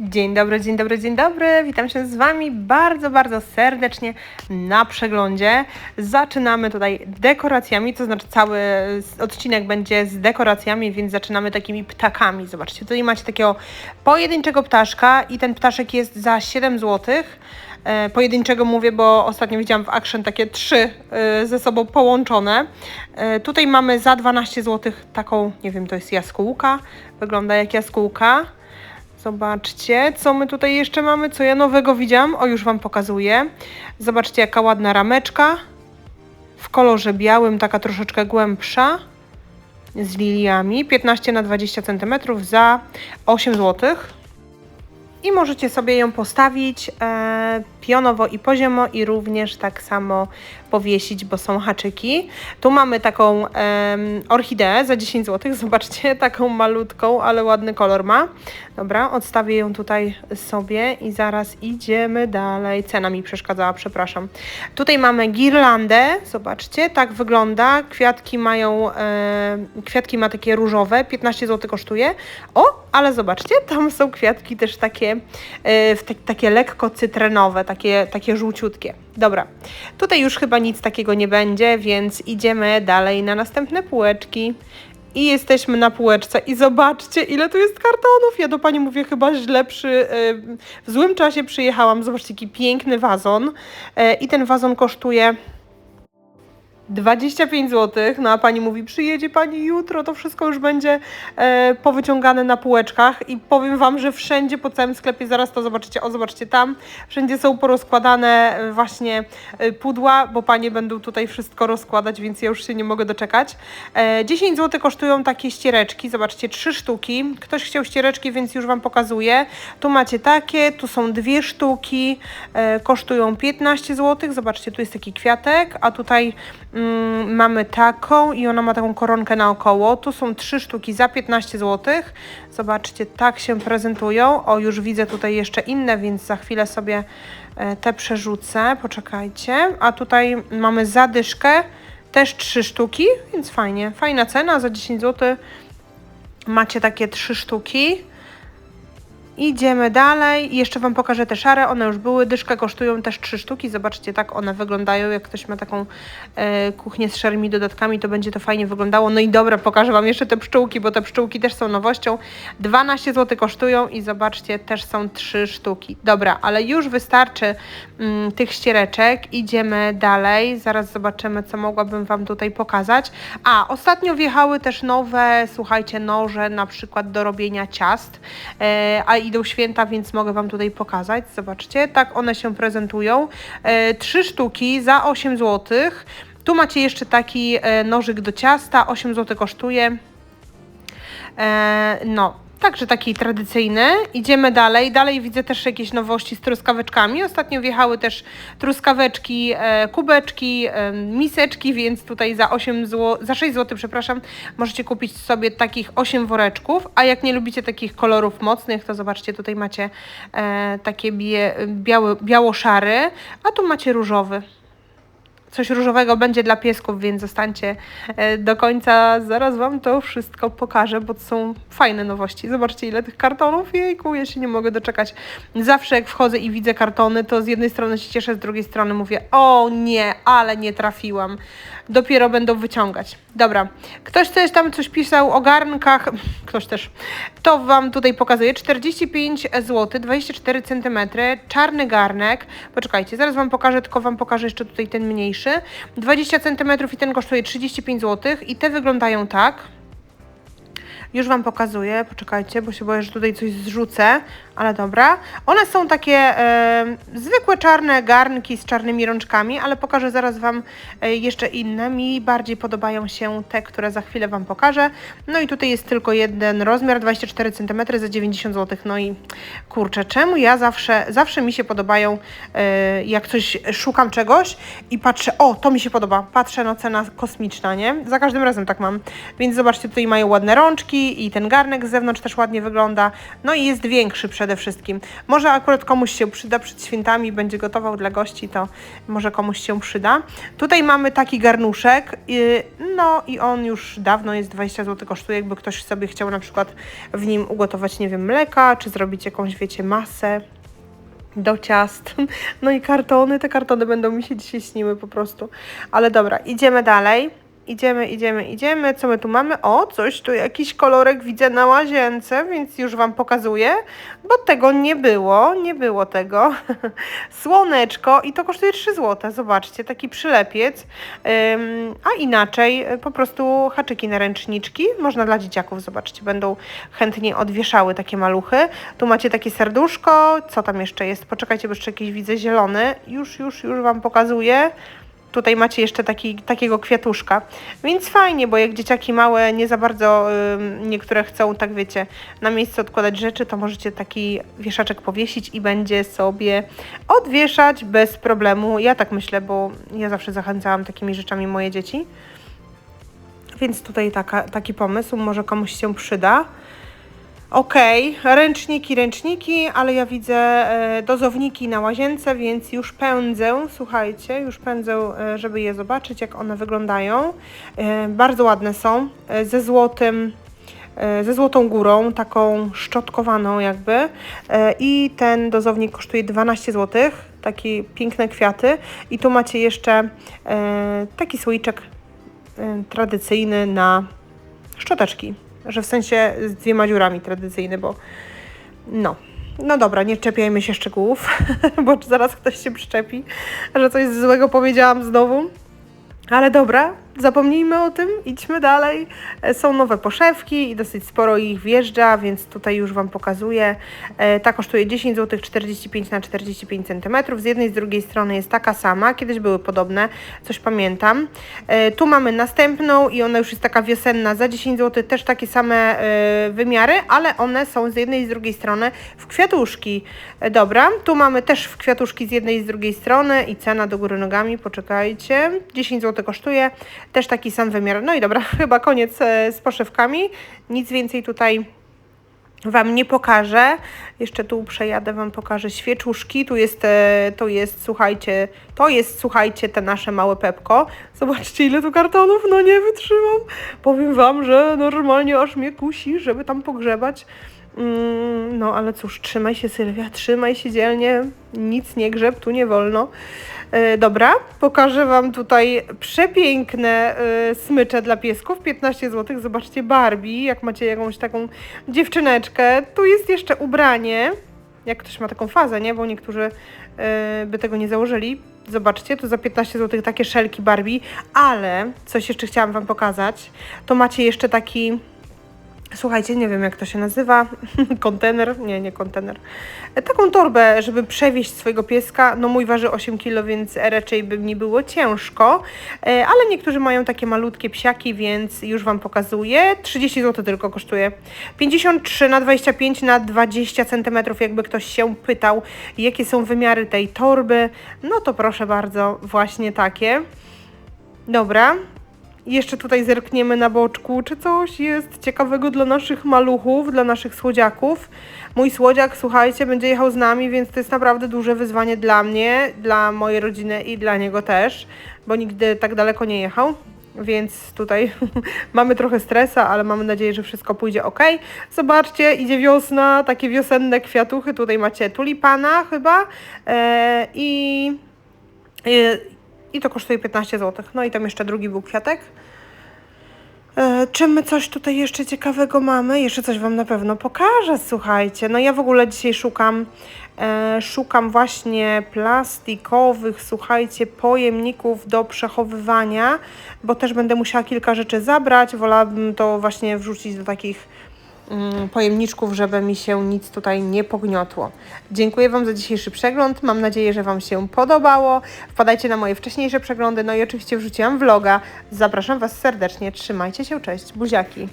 Dzień dobry, dzień dobry, dzień dobry. Witam się z Wami bardzo, bardzo serdecznie na przeglądzie. Zaczynamy tutaj dekoracjami, to znaczy cały odcinek będzie z dekoracjami, więc zaczynamy takimi ptakami. Zobaczcie, tutaj macie takiego pojedynczego ptaszka i ten ptaszek jest za 7 zł. E, Pojedynczego mówię, bo ostatnio widziałam w Action takie trzy e, ze sobą połączone. E, Tutaj mamy za 12 zł taką, nie wiem, to jest jaskółka. Wygląda jak jaskółka. Zobaczcie, co my tutaj jeszcze mamy, co ja nowego widziałam. O, już Wam pokazuję. Zobaczcie, jaka ładna rameczka. W kolorze białym, taka troszeczkę głębsza. Z liliami. 15 na 20 cm za 8 zł. I możecie sobie ją postawić e, pionowo i poziomo i również tak samo powiesić, bo są haczyki. Tu mamy taką em, orchideę za 10 zł. Zobaczcie, taką malutką, ale ładny kolor ma. Dobra, odstawię ją tutaj sobie i zaraz idziemy dalej. Cena mi przeszkadzała, przepraszam. Tutaj mamy girlandę, zobaczcie, tak wygląda. Kwiatki mają, e, kwiatki ma takie różowe, 15 zł kosztuje. O, ale zobaczcie, tam są kwiatki też takie, e, te, takie lekko cytrynowe, takie, takie żółciutkie. Dobra, tutaj już chyba nic takiego nie będzie, więc idziemy dalej na następne półeczki. I jesteśmy na półeczce i zobaczcie, ile tu jest kartonów. Ja do pani mówię chyba źle przy... y, W złym czasie przyjechałam. Zobaczcie, jaki piękny wazon. E, I ten wazon kosztuje 25 zł. No a pani mówi, przyjedzie pani jutro, to wszystko już będzie e, powyciągane na półeczkach. I powiem wam, że wszędzie po całym sklepie, zaraz to zobaczycie, o zobaczcie tam, wszędzie są porozkładane e, właśnie e, pudła, bo panie będą tutaj wszystko rozkładać, więc ja już się nie mogę doczekać. E, 10 zł kosztują takie ściereczki, zobaczcie, trzy sztuki. Ktoś chciał ściereczki, więc już wam pokazuję. Tu macie takie, tu są dwie sztuki, e, kosztują 15 zł. Zobaczcie, tu jest taki kwiatek, a tutaj mm, mamy taką i ona ma taką koronkę naokoło. Tu są trzy sztuki za 15 zł. Zobaczcie, tak się prezentują. O, już widzę tutaj jeszcze inne, więc za chwilę sobie e, te przerzucę. Poczekajcie. A tutaj mamy zadyszkę, też trzy sztuki, więc fajnie. Fajna cena, za 10 zł macie takie trzy sztuki. Idziemy dalej. Jeszcze Wam pokażę te szare. One już były. Dyszkę kosztują też trzy sztuki. Zobaczcie, tak one wyglądają. Jak ktoś ma taką e, kuchnię z szarymi dodatkami, to będzie to fajnie wyglądało. No i dobra, pokażę Wam jeszcze te pszczółki, bo te pszczółki też są nowością. 12 zł kosztują i zobaczcie, też są trzy sztuki. Dobra, ale już wystarczy mm, tych ściereczek. Idziemy dalej. Zaraz zobaczymy, co mogłabym Wam tutaj pokazać. A, ostatnio wjechały też nowe, słuchajcie, noże na przykład do robienia ciast. E, a idą święta, więc mogę Wam tutaj pokazać. Zobaczcie, tak one się prezentują. E, trzy sztuki za 8 zł. Tu macie jeszcze taki e, nożyk do ciasta, 8 zł kosztuje. E, no, także taki tradycyjny. Idziemy dalej. Dalej widzę też jakieś nowości z truskaweczkami. Ostatnio wjechały też truskaweczki, e, kubeczki, e, miseczki, więc tutaj za 8 zł, za 6 zł, przepraszam, możecie kupić sobie takich 8 woreczków. A jak nie lubicie takich kolorów mocnych, to zobaczcie, tutaj macie e, takie bie, biały, biało-szary, a tu macie różowy coś różowego będzie dla piesków, więc zostańcie e, do końca. Zaraz Wam to wszystko pokażę, bo to są fajne nowości. Zobaczcie, ile tych kartonów. Jejku, ja się nie mogę doczekać. Zawsze jak wchodzę i widzę kartony, to z jednej strony się cieszę, z drugiej strony mówię, o nie, ale nie trafiłam. Dopiero będą wyciągać. Dobra, ktoś też tam coś pisał o garnkach, ktoś też. To Wam tutaj pokazuję. 45 zł, 24 cm, czarny garnek. Poczekajcie, zaraz Wam pokażę, tylko Wam pokażę jeszcze tutaj ten mniejszy. 20 cm i ten kosztuje 35 zł i te wyglądają tak. Już Wam pokazuję, poczekajcie, bo się boję, że tutaj coś zrzucę, ale dobra. One są takie e, zwykłe czarne garnki z czarnymi rączkami, ale pokażę zaraz Wam e, jeszcze inne. Mi bardziej podobają się te, które za chwilę Wam pokażę. No i tutaj jest tylko jeden rozmiar, 24 cm za 90 zł. No i kurczę, czemu ja zawsze, zawsze mi się podobają, e, jak coś szukam czegoś i patrzę, o, to mi się podoba, patrzę, no cena kosmiczna, nie? Za każdym razem tak mam. Więc zobaczcie, tutaj mają ładne rączki, i ten garnek z zewnątrz też ładnie wygląda. No i jest większy przede wszystkim. Może akurat komuś się przyda przed świętami, będzie gotował dla gości, to może komuś się przyda. Tutaj mamy taki garnuszek, yy, no i on już dawno jest 20 zł kosztuje, jakby ktoś sobie chciał na przykład w nim ugotować, nie wiem, mleka, czy zrobić jakąś, wiecie, masę do ciast. No i kartony, te kartony będą mi się dzisiaj śniły po prostu. Ale dobra, idziemy dalej. Idziemy, idziemy, idziemy. Co my tu mamy? O, coś tu, jakiś kolorek widzę na łazience, więc już Wam pokazuję, bo tego nie było, nie było tego. Słoneczko i to kosztuje 3 zł, zobaczcie, taki przylepiec. A inaczej y, po prostu haczyki na ręczniczki, można dla dzieciaków, zobaczcie, będą chętnie odwieszały takie maluchy. Tu macie takie serduszko, co tam jeszcze jest? Poczekajcie, bo jeszcze jakiś widzę zielony. Już, już, już Wam pokazuję. Tutaj macie jeszcze taki, takiego kwiatuszka. Więc fajnie, bo jak dzieciaki małe nie za bardzo niektóre chcą, tak wiecie, na miejsce odkładać rzeczy, to możecie taki wieszaczek powiesić i będzie sobie odwieszać bez problemu. Ja tak myślę, bo ja zawsze zachęcałam takimi rzeczami moje dzieci. Więc tutaj taka, taki pomysł może komuś się przyda. Okej, ręczniki, ręczniki, ale ja widzę e, dozowniki na łazience, więc już pędzę, słuchajcie, już pędzę, e, żeby je zobaczyć, jak one wyglądają. E, bardzo ładne są, ze złotym, ze złotą górą, taką szczotkowaną jakby. I ten dozownik kosztuje 12 zł, takie piękne kwiaty. I tu macie jeszcze taki słoiczek tradycyjny na szczoteczki, że w sensie z dwiema dziurami tradycyjny, bo no. No dobra, nie czepiajmy się szczegółów, bo zaraz ktoś się przyczepi, że coś złego powiedziałam znowu. Ale dobra, zapomnijmy o tym, idźmy dalej. E, Są nowe poszewki i dosyć sporo ich wjeżdża, więc tutaj już Wam pokazuję. E, Ta kosztuje 10 zł 45 na 45 cm. Z jednej z drugiej strony jest taka sama, kiedyś były podobne, coś pamiętam. E, Tu mamy następną i ona już jest taka wiosenna za 10 zł, też takie same wymiary, ale one są z jednej i z drugiej strony w kwiatuszki. Dobra, tu mamy też w kwiatuszki z jednej i z drugiej strony i cena do góry nogami, poczekajcie. 10 zł kosztuje, też taki sam wymiar. No i dobra, chyba koniec e, z poszewkami. Nic więcej tutaj Wam nie pokażę. Jeszcze tu przejadę, Wam pokażę świeczuszki. Tu jest, e, to jest, słuchajcie, to jest, słuchajcie, te nasze małe pepko. Zobaczcie, ile tu kartonów, no nie wytrzymam. Powiem Wam, że normalnie aż mnie kusi, żeby tam pogrzebać. Mm, No, ale cóż, trzymaj się Sylwia, trzymaj się dzielnie, nic nie grzeb, tu nie wolno. E, dobra, pokażę Wam tutaj przepiękne e, smycze dla piesków, 15 zł. Zobaczcie Barbie, jak macie jakąś taką dziewczyneczkę. Tu jest jeszcze ubranie, jak ktoś ma taką fazę, nie? Bo niektórzy e, by tego nie założyli. Zobaczcie, tu za 15 zł takie szelki Barbie, ale coś jeszcze chciałam Wam pokazać. To macie jeszcze taki Słuchajcie, nie wiem jak to się nazywa, kontener, nie, nie kontener, E, taką torbę, żeby przewieźć swojego pieska, no mój waży 8 kg, więc raczej by mi było ciężko, E, ale niektórzy mają takie malutkie psiaki, więc już Wam pokazuję, 30 zł tylko kosztuje, 53 na 25 na 20 cm, jakby ktoś się pytał, jakie są wymiary tej torby, no to proszę bardzo, właśnie takie. Dobra, jeszcze tutaj zerkniemy na boczku, czy coś jest ciekawego dla naszych maluchów, dla naszych słodziaków. Mój słodziak, słuchajcie, będzie jechał z nami, więc to jest naprawdę duże wyzwanie dla mnie, dla mojej rodziny i dla niego też, bo nigdy tak daleko nie jechał. Więc tutaj mamy trochę stresa, ale mamy nadzieję, że wszystko pójdzie ok. Zobaczcie, idzie wiosna, takie wiosenne kwiatuchy. Tutaj macie tulipana chyba e, i i- to kosztuje 15 zł. No i tam jeszcze drugi był kwiatek. E, czy my coś tutaj jeszcze ciekawego mamy? Jeszcze coś Wam na pewno pokażę, słuchajcie. No ja w ogóle dzisiaj szukam, e, szukam właśnie plastikowych, słuchajcie, pojemników do przechowywania, bo też będę musiała kilka rzeczy zabrać. Wolałabym to właśnie wrzucić do takich pojemniczków, żeby mi się nic tutaj nie pogniotło. Dziękuję Wam za dzisiejszy przegląd. Mam nadzieję, że Wam się podobało. Wpadajcie na moje wcześniejsze przeglądy. No i oczywiście wrzuciłam vloga. Zapraszam Was serdecznie. Trzymajcie się, cześć. Buziaki.